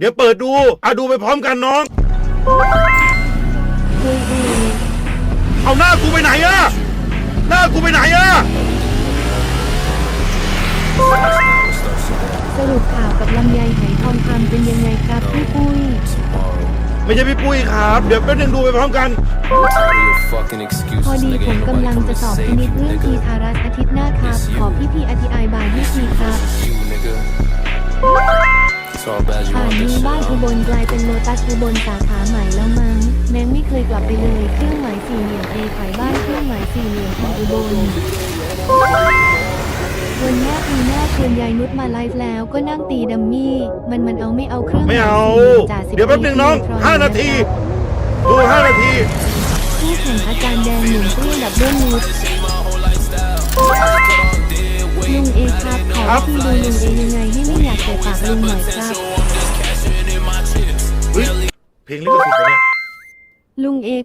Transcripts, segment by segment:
เดี๋ยวเปิดดูอะดูไปพร้อมกันน้องคุยเอง เอาหน้ากูไปไหนอะหน้ากูไปไหนอะสรุปข่าวกับลำไยไหทองคำเป็นยังไงครับพี่ปุ้ย ไม่ใช่พี่ปุ้ยครับ เดี๋ยวแป๊บนึงดูไปพร้อมกัน พอดีผมกำลังจะสอบพินิจเรื่องทีทารัสอาทิตย์หน้าครับ ขอพี่พี่อธิบายบายให้ทีครับ ป่านนี้บ้านอุบลกลายเป็นโลตัสอุบลสาขาใหม่แล้วมั้ง แม้งไม่เคยกลับไปเลยเครื่องหมายสี่เหลี่ยมเอขายบ้านเครื่องหมายสี่เหลี่ยมของอุบลวันหน้าปีหน้าชวนยายนุชมาไลฟ์แล้วก็นั่งตีดัมมี่ มันมันเอาไม่เอาเครื่องไม่เอาหยสี่หลี่ยมจ่าสิบเดี๋ยวแป๊บนึงน้องปีห้านาที ดูห้านาทีคู่แข่งอาจารย์แดงหนุ่มเปรี้ยวดับเบิลนุชลุงเอครับขอครับวิธีดูลุงเอยังไงให้ไม่อยากใส่ปากลุงหน่อยครับ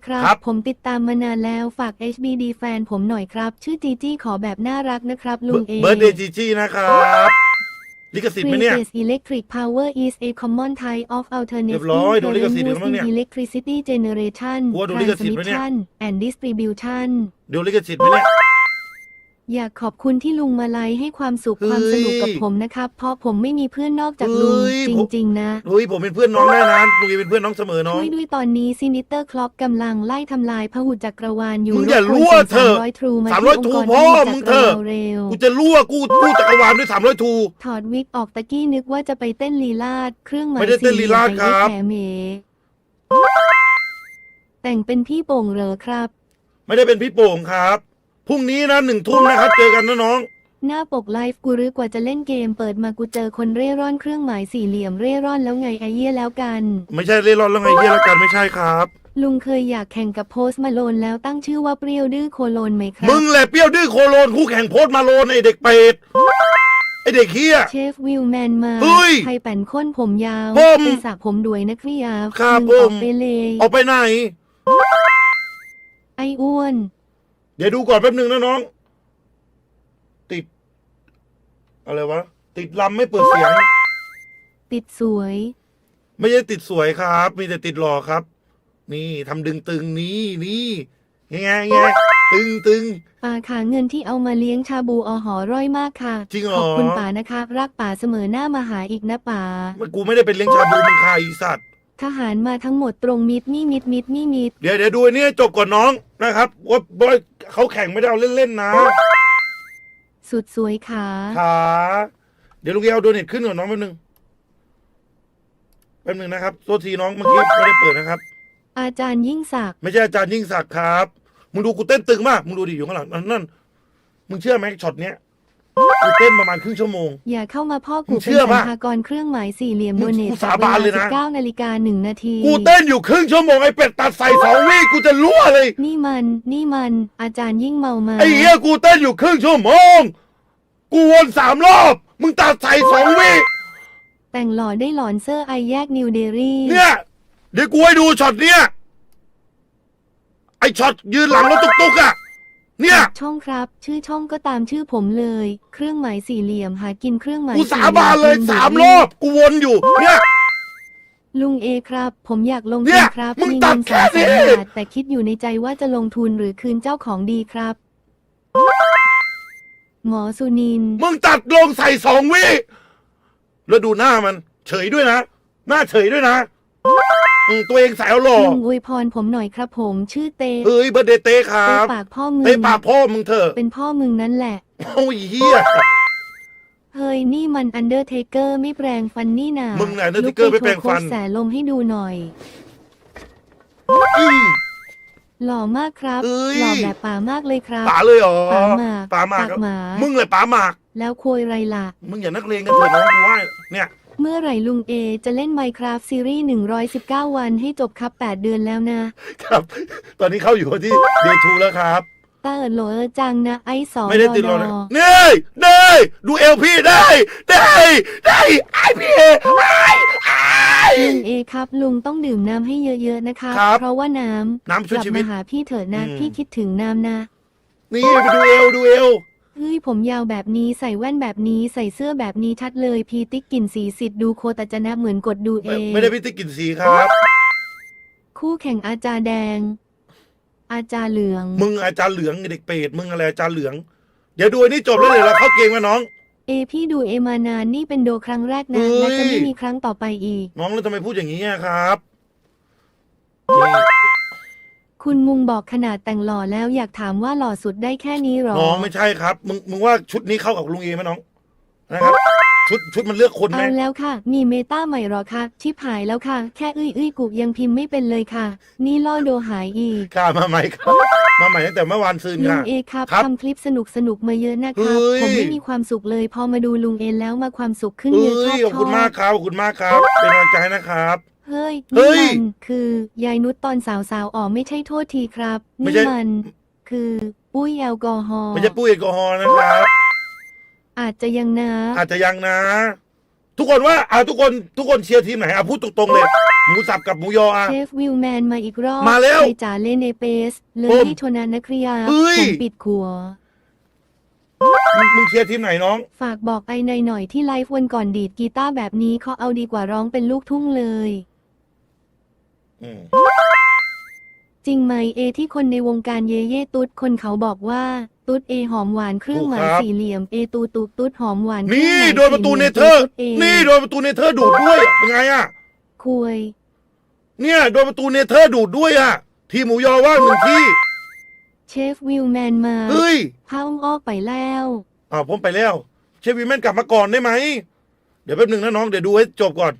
ครับ ครับ ผมติดตามมานานแล้วฝาก HBD แฟนผมหน่อยครับ ชื่อจีจี้ขอแบบน่ารักนะครับลุงเอ เบิร์ดเดย์จีจีนะครับลิขสิทธิ์ไหมเนี่ย Previous electric power is a common type of เรี alternative ยบร้อยโดนลิขสิทธิ์อีกแล้วมั้งเนี่ย electricity generation กลัวโดนลิขสิทธิ์ไหมเนี่ย transmission and distribution เดี๋ยวลิขสิทธิ์ไหมเนี่ย อยากขอบคุณที่ลุงมาไลฟ์ให้ความสุขเฮ้ยความสนุกกับผมนะครับ เพราะผมไม่มีเพื่อนนอกจากลุงเฮ้ยจผมริง ๆ นะเฮ้ยผมเป็นเพื่อนน้องได้นะลุงเอเป็นเพื่อนน้องเสมอน้องช่วยด้วยตอนนี้ซินิเตอร์คล็อกกำลังไล่ทำลายพหุจักรวาลอยู่มึงอย่ารบกวนรั่วส่งเถอะ300ทรูมาสามที่ร้อยองทูค์กรพ่อที่มึงจัเถกรอะวาลเร็วกูจะรั่วกูกูจักรวาลด้วยสามร้อยทูถอดวิกออกตะกี้นึกว่าจะไปเต้นลีลาดเครื่องหมายไม่ได้เต้นลีลาดสี่เหลี่ยมครับไปแหมแต่งเป็นพี่โป่งเหรอครับ ไม่ได้เป็นพี่โป่งครับ พรุ่งนี้นะหนึ่งทุ่มนะครับ เจอกันนะน้อง หน้าปกไลฟ์กูรึกว่าจะเล่นเกมเปิดมากูเจอคนเร่ร่อนเครื่องหมายสี่เหลี่ยมเร่ร่อนแล้วไงไอเยี่ยแล้วกัน ไม่ใช่เล่ร่อนแล้วไงเยี่ยแล้วกันไม่ใช่ครับ ลุงเคยอยากแข่งกับโพสต์มาโลนแล้วตั้งชื่อว่าเปรี้ยวดื้อโคโลนไหมครัมึงแหละเปรี้ยวดื้อโคโลนคู่แข่งโพสต์มาโลนไอเด็กเป็ดไอเด็กเฮีย เชฟวิลแมนมาเฮ้ยใครแป่นค้นผมยาวผมไปสระผมด้วยนะครับครับมึงออกผมไปเลย ออกไปไหน ไอ้อ้วน เดี๋ยวดูก่อนแป๊บหนึ่งนะน้อง ติด อะไรวะ ติดลำไม่เปิดเสียง ติดสวย ไม่ใช่ติดสวยครับ มีแต่ติดหล่อครับ นี่ทำดึงตึงนี่นี่ไงไงไงตึงตึงป่าขาเงินที่เอามาเลี้ยงชาบูอหอร่อยมากค่ะจริงเหรอขอบคุณป่านะคะ รักป่าเสมอหน้ามาหาอีกนะป่ากูไม่ได้เป็นเลี้ยงชาบูมึงคาอีสัตว์ ทหารมาทั้งหมดตรงมิดมี่มิดมิดมี่มิด เดี๋ยวเดี๋ยวดูอันนี้ให้จบก่อนน้องนะครับว่าว่าเขาแข่งไม่ได้เอาเล่นๆนะสุดสวยขา ขาเดี๋ยวลุงเอเอาโดเนทขึ้นก่อนน้องแป๊บนึงแป๊บนึงนะครับโทษทีน้องเมื่อกี้ไม่ได้เปิดนะครับ อาจารย์ยิ่งศักดิ์ไม่ใช่อาจารย์ยิ่งศักดิ์ครับ มึงดูกูเต้นตึงมาก มึงดูดิอยู่ข้างหลังนั่นนั่นมึงเชื่อไหมช็อตเนี้ย กูเต้นประมาณครึ่งชั่วโมง อย่าเข้ามาพ่อมึกูงเป็เชื่นอสัปะนพากรเครื่องหมายสี่เหลี่ยมมึโดงเนทกูสาบานเลยนะ เก้านาฬิกาหนึ่งนาที กูเต้นอยู่ครึ่งชั่วโมงไอ้เป็ดตัดใส่สองวิกูจะรั่วเลย นี่มัน นี่มัน อาจารย์ยิ่งเมามาไอ้เหี้ยกูเต้นอยู่ครึ่งชั่วโมง กูวนสามรอบ มึงตัดใส่สองวิแต่งหล่อได้หลอนเซอร์ไอแยกนิวเดรี่เนี่ย เดี๋ยวกูให้ดูช็อตเนี้ยไอ้ช็อตยืนหลังรถตุกๆอะ เนี่ยช่องครับ ชื่อช่องก็ตามชื่อผมเลย เครื่องหมายสี่เหลี่ยมหากินเครื่องหมายกูสี่สาหมบานเลยพิพ์สามดรอบกูวนอยู่เนี่ยลุงเอครับ ผมอยากลงเนี่ทุนยครับมึงมีตัเงิดนแค่สามแสนนี้บาทแต่คิดอยู่ในใจว่าจะลงทุนหรือคืนเจ้าของดีครับ หมอสุนินท์มึงตัดลงใส่สองวิแล้วดูหน้ามัน เฉยด้วยนะ หน้าเฉยด้วยนะ อืมตัวเองสายเอาหล่อลุงอวยพรผมหน่อยครับผม ชื่อเตเฮ้ยเบอร์เดย์เต้ครัเตบปากพ่อมึง เต้ปากพ่อมึงเถอะเป็นพ่อมึงนั่นแหละ โอ้ยเฮีย เฮ้ยนี่มันอันเดอร์เทเกอร์ไม่แปลงฟันนี่นามึงไหน Undertaker ไม่แปลงฟันลุกโชว์โค้ชแสลมให้ดูหน่อยอืมหล่อมากครับ เอ้ย หล่อแบบป่ามากเลยครับป๋าเลยเหรอป๋าหมากป๋าหมากปากหมามึงเลยป๋าหมาก แล้วคุยไรล่ะ มึงอย่านักเลงกันเถอะน้องกูว่าเนี่ย เมื่อไหร่ลุงเอจะเล่น Minecraft ซีรีส์ 119 วันให้จบครับ 8 เดือนแล้วนะ ครับ ตอนนี้เข้าอยู่ที่เดทูแล้วครับตาเอิดโหลเออจังนะไอสองไม่ได้ติดหรอกดนะอนี่ได้ดูเอลพี่ได้ ได้ ได้ไอพี่ไอไอ ลุงเอครับลุงต้องดื่มน้ำให้เยอะๆนะคะ ครับเพราะว่าน้ำน้ำช่วยกลัชีวิมาตหาพี่เถิดนะ อืม พี่คิดถึงน้ำนะ นี่ไปดูเอลดูเอล เฮ้ยผมยาวแบบนี้ใส่แว่นแบบนี้ใส่เสื้อแบบนี้ชัดเลย พีติ๊กกลิ่นสีสิทธิ์ดูโคตรจะนะเหมือนกดดูเอไม่ง ไม่ได้พิติกลินสีครับ คู่แข่งอาจารย์แดง อาจารย์เหลือง มึงอาจารย์เหลืองเด็กเปรตมึงอะไรอาจารย์เหลือง เดี๋ยวดูอันนี้จบแล้วเดี๋ยวเราเข้าเกมกันน้อง เอพี่ดูเอมานานนี่เป็นโดครั้งแรกนะเฮ้ยและจะไม่มีครั้งต่อไปอีก น้องแล้วทำไมพูดอย่างนี้อะครับนี่ คุณมุงบอกขนาดแต่งหล่อแล้วอยากถามว่าหล่อสุดได้แค่นี้หรอ น้องไม่ใช่ครับ มึงมึงว่าชุดนี้เข้ากับลุงเอไหมน้องนะครับชุดชุดมันเลือกคนไหมเอาแล้วค่ะ มีเมตาใหม่หรอคะชิบหายแล้วค่ะ แค่อื้ยอื้ยกุกยังพิมพ์ไม่เป็นเลยค่ะ นี่ล่อโดหายอีกค่ะมาใหม่ครับมาใหม่ตั้งแต่เมื่อวานซืนลุค่ะ งเอครับครับทำคลิปสนุกสนุกๆมาเยอะนะครับเฮ้ย ผมไม่มีความสุขเลย พอมาดูลุงเอแล้วมาความสุขขึ้นเอ้เยอะชยอบขอบคุณชมาอกบครับขอบคุณมากครับ เป็นกำลังใจให้นะครับ เฮ้ยเฮ้นี่ยมันคือยายนุชตอนสาวๆอ๋อไม่ใช่โทษทีครับไม่นี่ใช่มัน คือปุ้ยแอลกอฮอล์ไม่ใช่ปุ้ยแอลกอฮอล์นะครับ อาจจะยังนะ อาจจะยังนะ ทุกคนว่าอ่าทุกคนทุกคนเชียร์ทีมไหนอะพูดตรงๆเลย หมูสับกับหมูยออะ เชฟวิลแมนมาอีกรอบมาแล้วใครจ๋าเล่นเอเปส เลปุ้ยมที่โทนานักเรียเฮ้ย ผมปิดขัว มึงมึงเชียร์ทีมไหนน้อง ฝากบอกไอในหน่อยที่ไลฟ์วันก่อนดีดกีตาร์แบบนี้เขาเอาดีกว่าร้องเป็นลูกทุ่งเลยอืม จริงไหมเอที่คนในวงการเยเย่ตุ๊ดคนเขาบอกว่า ตุ๊ดเอหอมหวานเครื่องหมายสี่เหลี่ยมเอตูตูตุ๊ดหอมหวานเครื่นี่องหมายโดนประตูเนเธอร์ สี่เหลี่ยมนี่โดนประตูเนเธอร์ดูดด้วยอะเป็นไงอะ คุย เนี่ยโดนประตูเนเธอร์ดูดด้วยอะ ทีมหมูยอว่างหนึ่งที่ เชฟวิลแมนมาเฮ้ยเข้าออกไปแล้วอ่าผมไปแล้ว เชฟวีแมนกลับมาก่อนได้ไหม เดี๋ยวแป๊บหนึ่งนะน้อง เดี๋ยวดูให้จบก่อน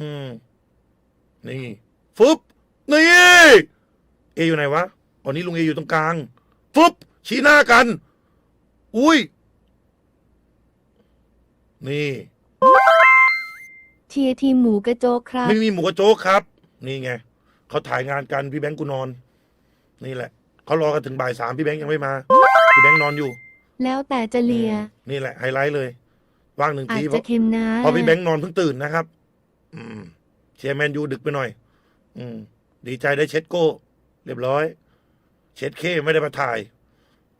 อืม นี่ฟึบนี่เออยู่ไหนวะตอนนี้ลุงเออยู่ตรงกลางฟึบชี้หน้ากัน อุ้ย นี่เชียร์ทีมหมูกระโจกครับ ไม่มีหมูกระโจ๊กครับ นี่ไงเขาถ่ายงานกันพี่แบงค์กูนอน นี่แหละเขารอกันถึงบ่ายสามพี่แบงค์ยังไม่มาพี่แบงค์นอนอยู่ แล้วแต่จะเลีย นี่แหละไฮไลท์เลย ว่างหนึ่งอาจทีเพจะราะเค็มนะ เพราะพี่แบงค์นอนเพิ่งตื่นนะครับ อืมเชียร์แมนยูดึกไปหน่อย อืม ดีใจได้เช็ดโก้ เรียบร้อย เช็ดเคไม่ได้มาถ่าย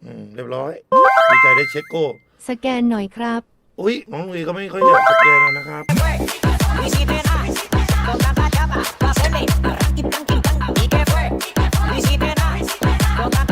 อืม เรียบร้อย ดีใจได้เช็ดโก้ สแกนหน่อยครับ อุ้ยน้องลุยก็ไม่ค่อยอยากสแกนนะครับ Con tanta